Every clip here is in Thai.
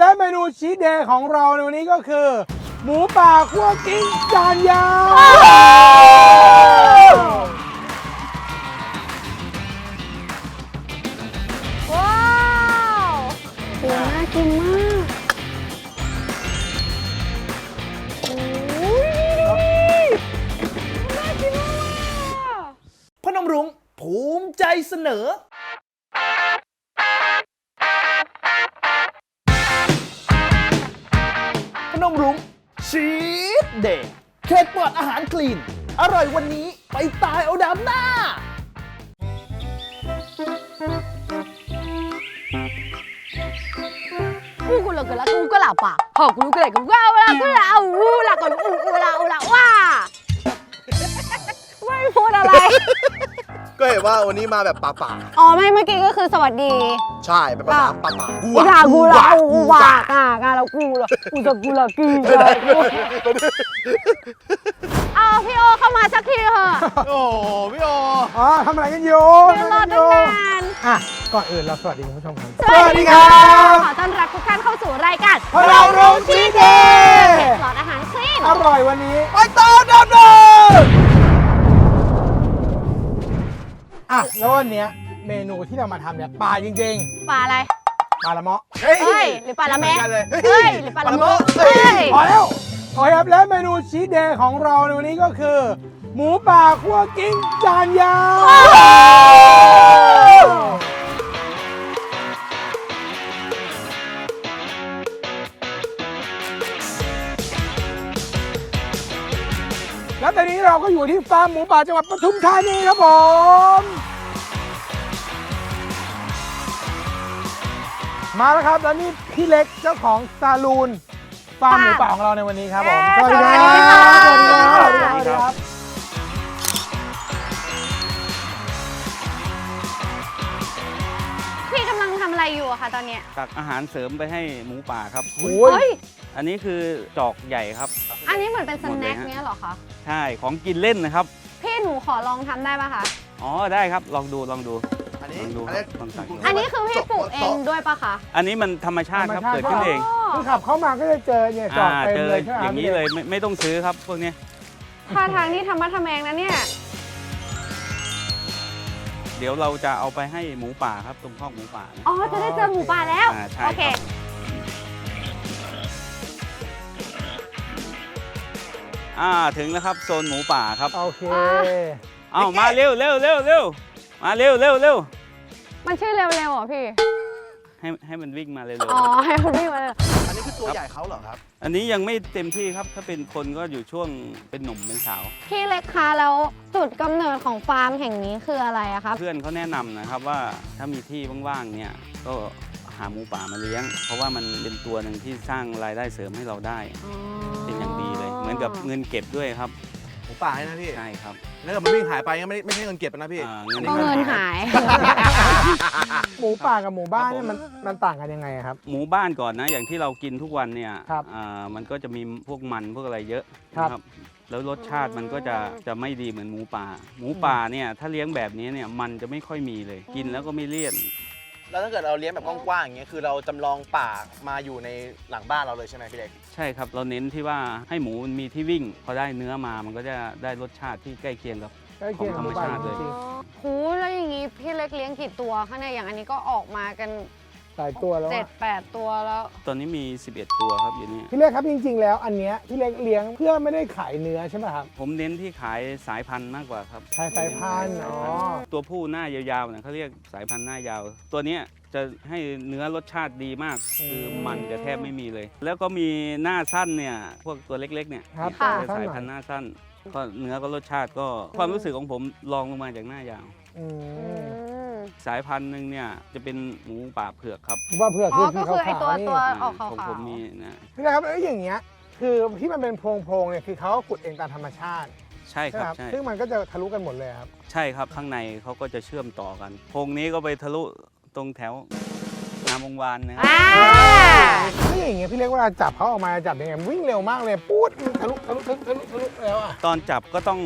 และเมนูชีสเดย์ของเราในวันนี้ก็คือ หมูป่าคั่วกิ้งจานยาวว้าวโหน่ากินมากโอ้ยน่ากินมากอะพนมรุ้งภูมิใจเสนอ พนมรุ้งชีสเดย์เค้กปลอดอาหารคลีน อร่อยวันนี้ไปตายเอาดำหน้ากูกูละกูละกูก็ละป่ะหอกูรู้ก็เลยกูก็เอาละกูละเอาอูละก่อนอูอูละอูละว้าไม่พูดอะไร ก็เห็นว่าวันนี้มาแบบป่าป่าอ๋อไม่เมื่อกี้ก็คือสวัสดี ๆใช่เป็นภาษาป่าป่าๆกูละกูละอูว่ากากาละกูละกูจะกูละกีละเอาพี่โอเข้ามาสักทีเถอะโอ้โหพี่โออ๋อทำอะไรกันอยู่เดี๋ยวรอตั้งนานอะก่อนอื่นเราสวัสดีคุณผู้ชมครับ สวัสดีค่ะขอต้อนรับทุกท่านเข้าสู่รายการพเรารุ้งชีสเดย์สอนอาหารคลีนอร่อยวันนี้ ไปต่อดำเนิน อะแล้ววันเนี้ยเมนูที่เรามาทำเนี่ยปลาจริงปลาอะไร ๆปลาละเมาะเฮ้ยหรือปลาละแมะกันเลยเฮ้ย หรือปลาละโมะเฮ้เฮ้ยยพอแล้วโอเคครับและเมนูชีสเดย์ของเราในวันนี้ก็คือ หมูป่าคั่วกิ้งจานยาว แล้วตอนนี้เราก็อยู่ที่ฟาร์มหมูป่าจังหวัดปทุมธานีครับผม มาแล้วครับ แล้วนี่พี่เล็กเจ้าของซาลูนฟาร์มหมูป่าของเราในวันนี้ครับผมเย้สวัสดีครับสวัสดีครับสวัสดีครับสวัสดีครับพี่กำลังทำอะไรอยู่อะคะตอนเนี้ยตักอาหารเสริมไปให้หมูป่าครับ โอ้ยเฮ้ยอันนี้คือจอกใหญ่ครับ อันนี้เหมือนเป็นสแน็คหมดเลยฮะเนี้ยเหรอคะ ใช่ของกินเล่นนะครับ พี่หนูขอลองทำได้ปะคะ อ๋อได้ครับลองดูลองดู อันนี้ลองดูอันนี้ลองสั่งดู อันนี้คือพี่ปลูกเองด้วยปะคะอันนี้มันธรรมชาติครับเกิดขึ้นเองคือขับเข้ามาก็จะเจอเนี่ยจอดอ่าเต็มเจอเลยใช่ไหมอครับย่างนี้เลยไม่ไม่ต้องซื้อครับพวกเนี้ยท่าทางที่ธรรมะทแมงนะเนี่ย เดี๋ยวเราจะเอาไปให้หมูป่าครับตรงข้อกหมูป่านะ อ๋อ จะได้เจอหมูป่าแล้ว อ่าใช่โอเค อ่าถึงแล้วครับโซนหมูป่าครับ โอเคอ่าเอ้ามาเร็วเร็วเร็วเร็วมาเร็วเร็วเร็วมันชื่อเร็วๆเหรอพี่ ให้ให้มันวิ่งมาเร็วอ๋อ ให้คุณพี่มาเลย อันนี้คือตัวใหญ่เขาเหรอครับ ๆอันนี้ยังไม่เต็มที่ครับ ถ้าเป็นคนก็อยู่ช่วงเป็นหนุ่มเป็นสาว พี่เล็กคะแล้วจุดกำเนิดของฟาร์มแห่งนี้คืออะไรอะครับ เพื่อนเขาแนะนำนะครับว่าถ้ามีที่ว่างๆเนี่ยก็หาหมูป่ามาเลี้ยง เพราะว่ามันเป็นตัวหนึ่งที่สร้างรายได้เสริมให้เราได้เป็นอ อนกับเงินเก็บด้วยครับหมูป่าให้นะพี่ใช่ครับแล้วเกิดมันวิ่งหายไปก็ไม่ได้ไม่ใช่เงินเก็บนะพี่ อ่าเงินก็เงินหาย หมูป่ากับหมูบ้านเนี่ยมันมันต่างกันยังไงอะครับ หมูบ้านก่อนนะ อย่างที่เรากินทุกวันเนี่ยครับอ่ามันก็จะมีพวกมันพวกอะไรเยอะครับ นะแล้วรสชาติมันก็จะจะไม่ดีเหมือนหมูป่า หมูป่าเนี่ยถ้าเลี้ยงแบบนี้เนี่ยมันจะไม่ค่อยมีเลย กินแล้วก็ไม่เลี่ยน แล้วถ้าเกิดเราเลี้ยงแบบกว้างๆอย่างเงี้ยคือเราจำลองป่ามาอยู่ในหลังบ้านเราเลยใช่ไหมพี่เล็กใช่ครับ เราเน้นที่ว่าให้หมูมันมีที่วิ่ง พอได้เนื้อมามันก็จะได้รสชาติที่ใกล้เคียงกับ ใกล้เคียงกับหมูป่าของธรรมชาติเลยจริงโหแล้วอย่างนี้พี่เล็กเลี้ยงกี่ตัวคะเนี่ยอย่างอันนี้ก็ออกมากันๆ หลายตัวแล้วเจ็ดอะแปดตัวแล้ว ตอนนี้มี 11 ตัวครับอยู่นี่พี่เล็กครับจริง ๆ แล้วอันเนี้ยพี่เล็กเลี้ยงเพื่อไม่ได้ขายเนื้อใช่ไหมครับผมเน้นที่ขายสายพันธุ์มากกว่าครับขายสายพันธุ์อ๋อตัวผู้หน้ายาวๆเนี่ยเขาเรียกสายพันธุ์หน้ายาว ตัวเนี้ยจะให้เนื้อรสชาติดีมาก คือมันจะแทบไม่มีเลย แล้วก็มีหน้าสั้นเนี่ยพวกตัวเล็กๆเนี่ยครับค่ะ เป็นสั้นสายหน่พัอนยธุ์หน้าสั้นก็เนื้อก็รสชาติก็ความรู้สึกของผมลองลงมาจากหน้ายาว อือืม ม สายพันธุ์หนึ่งเนี่ยจะเป็นหมูป่าเผือกครับหมูป่าเผือกอ๋คืออก็คือไอขาวตัวๆนี่ตัวออกขาวของผมมีนะพี่เล็กครับเอ้ยอย่างเงี้ยคือที่มันเป็นโพรงๆเนี่ยคือเขาขุดเองตามธรรมชาติใช่ใช่คไหมรับครับใช่ซึ่งมันก็จะทะลุกันหมดเลยครับ ใช่ครับข้างในเขาก็จะเชื่อมต่อกันโพรงนี้ก็ไปทะลุตรงแถวงามวงวานนะครับอ่าถ้าอย่างเงี้ยพี่เล็กเวลาจับเขาออกมาจับยังไงวิ่งเร็วมากเลยปู๊ดทะลุทะลุทะลุทะลุทะลุแล้วอะตอนจับก็ต้อง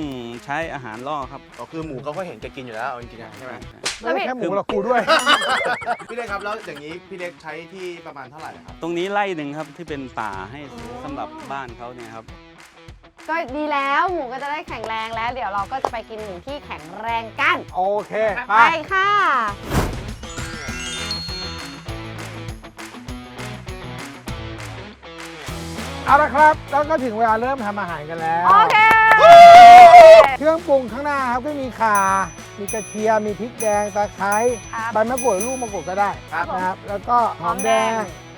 ใช้อาหารล่อครับ ก็คือหมูเขาก็เห็นจะกินอยู่แล้วเอาจริงๆนะใช่ไหมไม่ใช่แค่หมูหรอกกูด้วย พี่เล็กครับแล้วอย่างนี้พี่เล็กใช้ที่ประมาณเท่าไหร่ครับตรงนี้ไร่หนึ่งครับที่เป็นป่าให้สำหรับบ้านเขาเนี่ยครับ ก็ดีแล้วหมูก็จะได้แข็งแรงแล้ว เดี๋ยวเราก็จะไปกินหมูที่แข็งแรงกันโอเคไปไปค่ะ เอาละครับ แล้วก็ถึงเวลาเริ่มทำอาหารกันแล้ว โอเค เครื่องปรุงข้างหน้าครับก็มีข่า มีกระเทียม มีพริกแดง ตะไคร้ ครับใบมะกรูดลูกมะกรูดก็ได้ครับนะครับ แล้วก็หอมแดง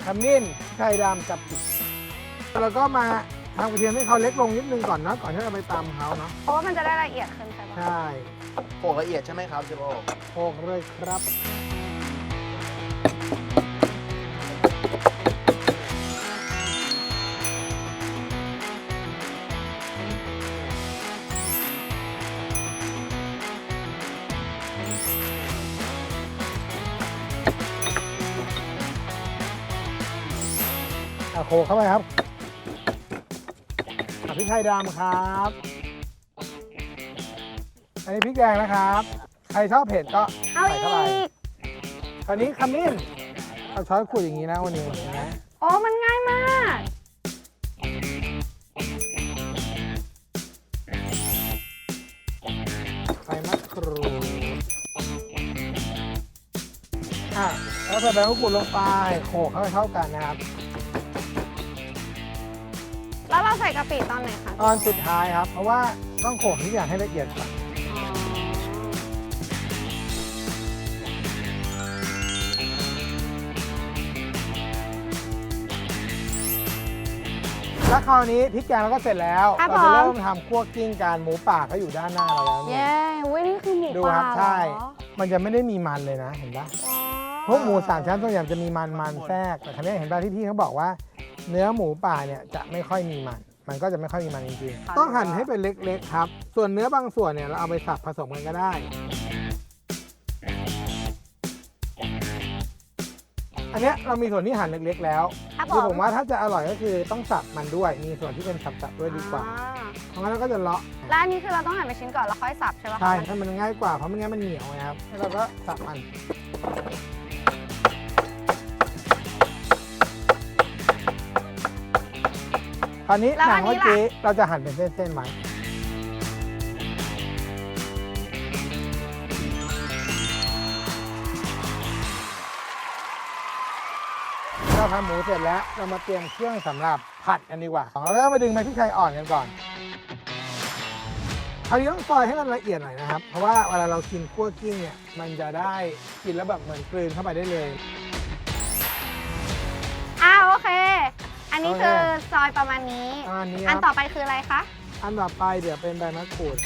ขมิ้นไทยดำกับปิแล้วก็มาทำกระเทียมให้เขาเล็กลงนิดนึงก่อนเนาะก่อนที่เราไปตำเขาเนาะ เพราะว่ามันจะได้ละเอียดขึ้นใช่ปะใช่ โขลกละเอียดใช่ไหมครับเชฟโอโขลกเลยครับ โขลกเข้าไปครับอะพริกไทยดำครับ อันนี้พริกแดงนะครับ ใครชอบเผ็ดก็เอาใส่อีเข้าไปกคราวนี้ขมิ้นเอาช้อนขูดอย่างนี้นะวันนี้เห็นไหมโอ้มันง่ายมาก ใส่มะกรูดอะแล้วใส่ใบมะกรูดลงไปโขลกเข้าให้เข้ากันนะครับแล้วเรา ใส่กะปิตอนไหนคะตอนสุดท้ายครับ เพราะว่าต้องโขลกทุกอย่างให้ละเอียดก่อนแล้วคราวนี้พริกแกงเราก็เสร็จแล้ว ครับเราจะผม เริ่มทำคั่วกลิ้งการหมูป่าก็อยู่ด้านหน้าเราแล้วเนี่ยเย้เว้ยนี่คือหมูดูป่าครับเหรอใช่มันจะไม่ได้มีมันเลยนะเห็นปะอ๋อพวกหมูสามชั้นส่วนใหญ่จะมีมันมันแทรกแต่ครั้นี้เห็นป่ะที่พี่เขาบอกว่า เนื้อหมูป่าเนี่ยจะไม่ค่อยมีมัน มันก็จะไม่ค่อยมีมันจริงๆต้องหั่นให้เป็นเล็กๆครับ ส่วนเนื้อบางส่วนเนี่ยเราเอาไปสับผสมกันก็ได้อันเนี้ยเรามีส่วนที่หั่นเล็กๆแล้วครับคือผผมมว่าถ้าจะอร่อยก็คือต้องสับมันด้วย มีส่วนที่เป็นสับๆด้วยดีกว่าอ่เพราะงั้นเราก็จะเลาะแล้วอันนี้คือเราต้องหั่นเป็นชิ้นก่อนแล้วค่อยสับใช่ปะคะใช่ถ้ามันง่ายกว่าเพราะไม่งั้นมันเหนียวไงครับแล้วเราก็สับมัน ตอนนี้หนังเมื่อกี้เราจะหั่นเป็นเส้นๆไว้เราทำหมูเสร็จแล้วเรามาเตรียมเครื่องสำหรับผัดกันดีกว่าเราเริ่มมาดึงใบพริกไทยอ่อนกันก่อนคราวนี้ต้องซอยให้มันละเอียดหน่อยนะครับ เพราะว่าเวลาเรากินคั่วกลิ้งเนี่ยมันจะได้กินแล้วแบบเหมือนกลืนเข้าไปได้เลยอ่าโอเค อันนี้โอเคคือซอยประมาณนี้ประมาณนี้คอันรับต่อไปคืออะไรคะ อันต่อไปเดี๋ยวเป็นใบมะกรูด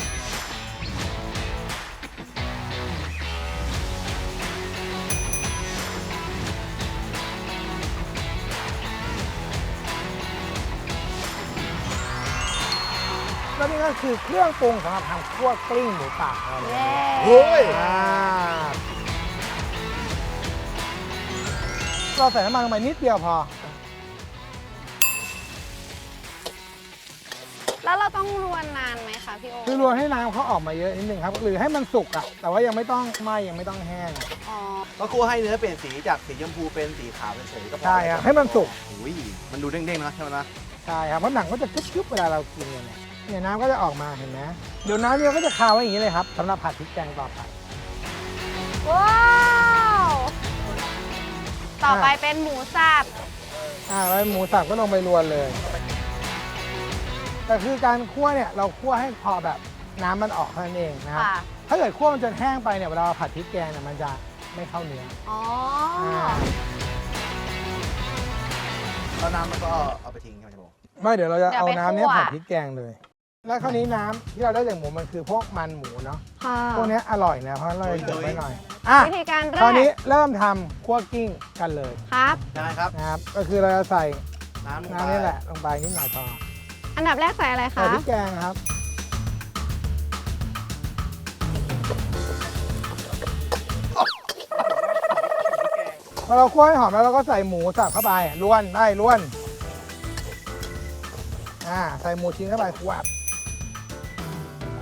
แล้วนี่ก็คือเครื่องปรุงสำหรับทำคั่วกลิ้งหมูป่าของเราเลยเย้เฮ้ยอ่าเราใส่น้ำมันลงไปนิดเดียวพอ ราต้องรวนนานไหมคะพี่โอคือรวนให้น้ำเขาออกมาเยอะนิดนึงครับหรือให้มันสุกอะแต่ว่ายังไม่ต้องไหมยังไม่ต้องแห้ง อ๋อก็คั่วให้เนื้อเปลี่ยนสีจากสีชมพูเป็นสีขาวเฉยๆก็พอใช่ครับให้มันสุกโอ้ยมันดูเด้งๆนะใช่ไหมนะใช่ครับเพราะหนังก็จะกรึบๆเวลาเรากินเนี่ยเนี่ยเนี่ยน้ำก็จะออกมาเห็นไหมเดี๋ยวน้ำเนี่ยก็จะคาวไว้อย่างนี้เลยครับสำหรับผัดพริกแกงต่อไปว้าวต่อไปเป็นหมูสับอ่าแล้วหมูสับก็ลงไปรวนเลย แต่คือการคั่วเนี่ยเราคั่วให้พอแบบน้ำมันออกเท่านั้นเองนะครับ ค่ะ ถ้าเกิดคั่วมันจนแห้งไปเนี่ยเวลาเราผัดพริกแกงเนี่ยมันจะไม่เข้าเนื้ออ๋ออ่าแล้วน้ำมันก็เอาไปทิ้งใช่ไหมเชฟโอไม่เดี๋ยวเราจะเดี๋ยวเอาไปน้ำเนี้ยคั่วผัดพริกแกงเลย แล้วคราวนี้น้ำที่เราได้จากหมูมันคือพวกมันหมูเนาะค่ะพวกเนี้ยอร่อยนะเพราะเราจะเก็บไว้หน่อยอะวิธีการแรคราวนี้กเริ่มทำคั่วกิ้งกันเลยครับ ได้ครับ นะครับ ก็คือเราจะใส่น้ำลงไปน้ำนี่แหละลงไปนิดหน่อยพอ อันดับแรกใส่อะไรใส่คะพริกแกงครับ พอเราคั่วให้หอมแล้วเราก็ใส่หมูสับเข้าไปล้วนได้ล้วนอ่าใส่หมูชิ้นเข้าไปวับ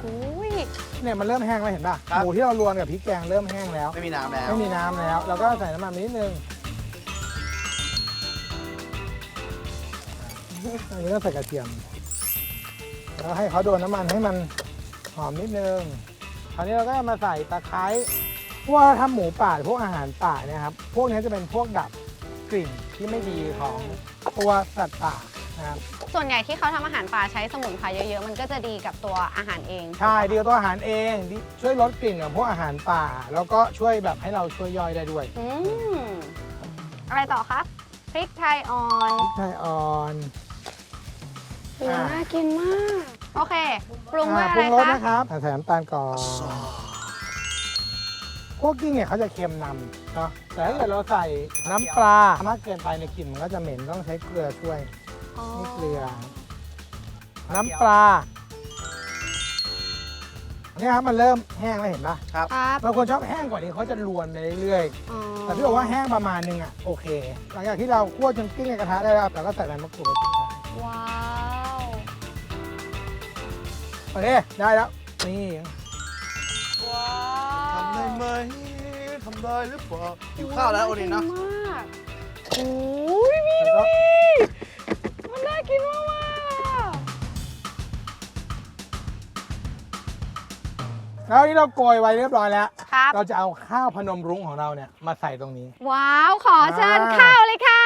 อุ้ยเนี่ยมันเริ่มแห้งแล้วเห็นป่ะครับ หมูที่เรารวนกับพริกแกงเริ่มแห้งแล้ว ไม่มีน้ำแล้ว ไม่มีน้ำแล้ว แล้วก็ใส่น้ำมันไปนิดนึงอันนี้ก็ใส่กระเทียม แล้วให้เขาโดนน้ำมันให้มันหอมนิดนึง คราวนี้เราก็มาใส่ตะไคร้พวกเราทำหมูป่าหรือพวกอาหารป่าเนี่ยครับ พวกนี้จะเป็นพวกดับกลิ่นที่ไม่ดีของตัวสัตว์ป่านะครับ ส่วนใหญ่ที่เขาทำอาหารป่าใช้สมุนไพรเยอะๆ มันก็จะดีกับตัวอาหารเองใช่ดีกับตัวอาหารเองดีช่วยลดกลิ่นของพวกอาหารป่า แล้วก็ช่วยแบบให้เราช่วยย่อยได้ด้วยอืมอะไรต่อครับพริกไทยอ่อนพริกไทยอ่อน โอ้อ่า น่ากินมาก โอเค ปรุงด้วยอ่าอะปรุไรงรสคะ นะครับใส่น้ำตาลก่อนพวกกิ้งเนี่ยเขาจะเค็มนำเนาะแต่ถ้าเกิดเราใส่น้ำปลามากเกินไปในยกลิ่นมันก็จะเหม็นต้องใช้เกลือช่วยอ๋อนี่เกลือ น้ำปลาเนี่ยครับมันเริ่มแห้งแล้วเห็นปะครับบางคนชอบแห้งกว่านี้เขาจะรวนไปเรื่อยอ๋อๆแต่พี่บอกว่าแห้งประมาณนึงอะโอเค หลังจากที่เราคั่วจนกิ้งในกระทะได้แล้วเราก็ใส่ใบมะกรูดไปว้าว โอเค ได้แล้ว นี่ ว้าวทำได้ไหมทำได้หรือเปล่าหิวข้าวแล้วโอนินเนาะกิมากโอ้ยพี่แล้วก็มันน่ากินมากๆอะแล้วนี่เราโกยไว้เรียบร้อยแล้ว ครับ เราจะเอาข้าวพนมรุ้งของเราเนี่ยมาใส่ตรงนี้ ว้าว ขอเชิญอ่าข้าวเลยค่ะ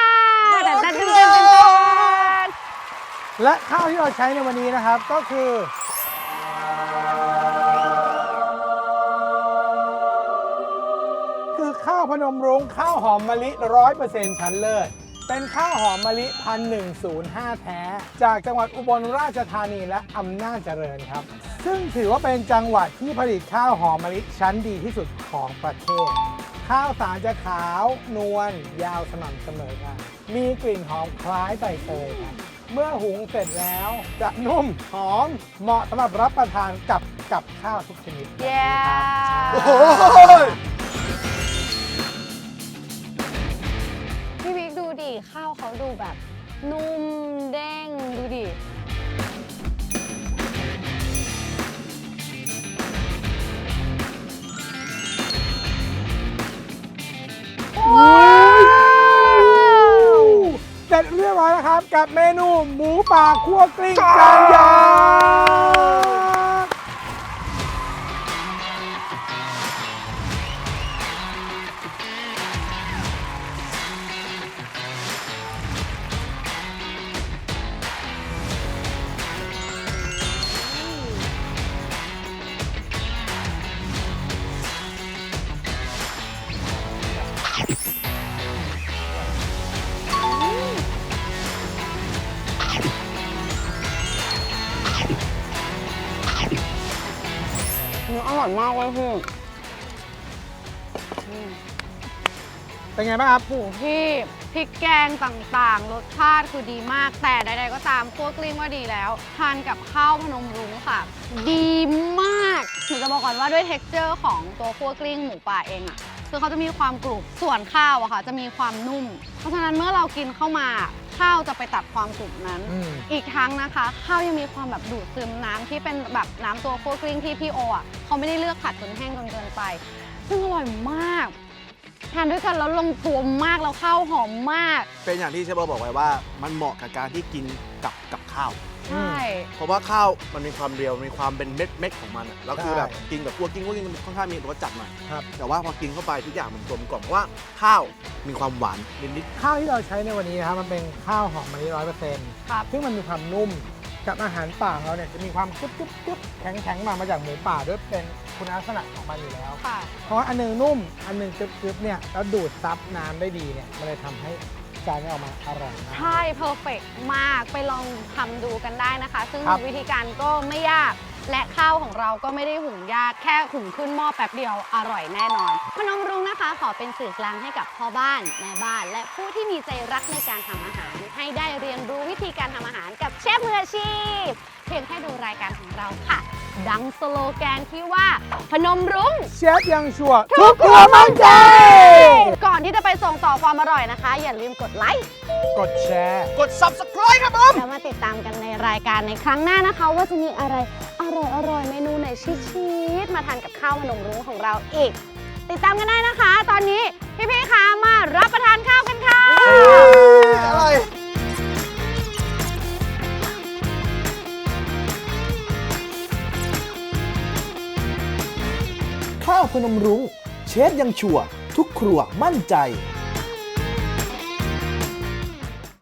แต่แต่แต่แต่แต่และข้าวที่เราใช้ในวันนี้นะครับก็คือ ข้าวพนมรุ้งข้าวหอมมะลิร้อยเปอร์เซ็นต์ชั้นเลิศ เป็นข้าวหอมมะลิพันหนึ่งศูนย์ห้าแท้ จากจังหวัดอุบลราชธานีและอำนาจเจริญครับ ซึ่งถือว่าเป็นจังหวัดที่ผลิตข้าวหอมมะลิชั้นดีที่สุดของประเทศ ข้าวสารจะขาวนวลยาวสม่ำเสมอกันมีกลิ่นหอมคล้ายใบเตยครับเมื่อหุงเสร็จแล้วจะนุ่มหอมเหมาะสำหรับรับประทานกับกับข้าวทุกชนิด เย้ โอ้โห ข้าวเขาดูแบบ นุ่มเด้งดูดิ เสร็จเรียบร้อยแล้วครับ กับเมนูหมูป่าคั่วกลิ้งจานยักษ์ ออร่อยมากเลยพี่เป็นไงบ้างครับ โอ้โหพี่พริกแกงต่างๆ รสชาติคือดีมาก แต่ใดๆก็ตามคั่วกลิ้งว่าดีแล้ว ทานกับข้าวพนมรุ้งค่ะ ดีมากหนูจะบอกก่อนว่าด้วย t e x t อร์ของตัวคั่วกลิ้งหมูป่าเองอะ คือเขาจะมีความกรุบส่วนข้าวอะค่ะ จะมีความนุ่ม เพราะฉะนั้นเมื่อเรากินเข้ามาข้าวจะไปตัดความกรุบนั้น อืม อีกทั้งนะคะ ข้าวยังมีความแบบดูดซึมน้ำที่เป็นแบบน้ำตัวคั่วกลิ้งที่พี่โออะเขาไม่ได้เลือกผัดจนแห้งจนเกินไป ซึ่งอร่อยมากทานด้วยกันแล้วลงตัวมากแล้วข้าวหอมมาก เป็นอย่างที่เชฟโอบอกไว้ว่า มันเหมาะกับการที่กินกับกับข้าว ใช่ เพราะว่าข้าวมันมีความเรียวมีความเป็นเม็ดเม็ดๆของมันอะแล้วคือใช่แบบกินกับพวกกิ้งพวกกิ้งมันค่อนข้างมีรสจัดหน่อยครับ แต่ว่าพอกินเข้าไปทุกอย่างมันกลมกล่อมเพราะว่าข้าวมีความหวานนิดข้าวที่เราใช้ในวันนี้นะครับมันเป็นข้าวหอมมะลิร้อยเปอร์เซ็นต์ครับ ซึ่งมันมีความนุ่มกับอาหารป่าของเราเนี่ยจะมีความกรึบกรึบกรึบแข็งแข็งมามาจากหมูป่าด้วยเป็นคุณลักษณะของมันอยู่แล้ว ค่ะ เพราะว่าอันหนึงนุ่มอันหนึงกรึบกรึบเนี่ยแล้วดูดซับน้ำได้ดีเนี่ยมันเลยทำให้ จานนี้ออกมาอร่อยมาก ใช่เพอร์เฟกมากไปลองทำดูกันได้นะคะ ซึ่งครับวิธีการก็ไม่ยาก และข้าวของเราก็ไม่ได้หุงยาก แค่หุงขึ้นหม้อแป๊บเดียวอร่อยแน่นอนพนมรุ้งนะคะ ขอเป็นสื่อกลางให้กับพ่อบ้านแม่บ้าน และผู้ที่มีใจรักในการทำอาหาร ให้ได้เรียนรู้วิธีการทำอาหารกับเชฟมืออาชีพ เพียงแค่ดูรายการของเราค่ะ ดังสโลแกนที่ว่าพนมรุ้งเชฟยังชัวร์ทุกครัวมั่นใจ ก่อนที่จะไปส่งต่อความอร่อยนะคะ อย่าลืมกดไลค์ กดแชร์ กด subscribe ครับผม แล้วมาติดตามกันในรายการในครั้งหน้านะคะ ว่าจะมีอะไรอร่อยอร่อยๆเมนูไหนชีสๆมาทานกับข้าวขนมรุ้งของเราอีก ติดตามกันได้นะคะ ตอนนี้พี่ๆคะมารับประทานข้าวกันค่ะอร่อย ข้าวพนมรุ้ง เชฟยังชัวร์ทุกครัวมั่นใจ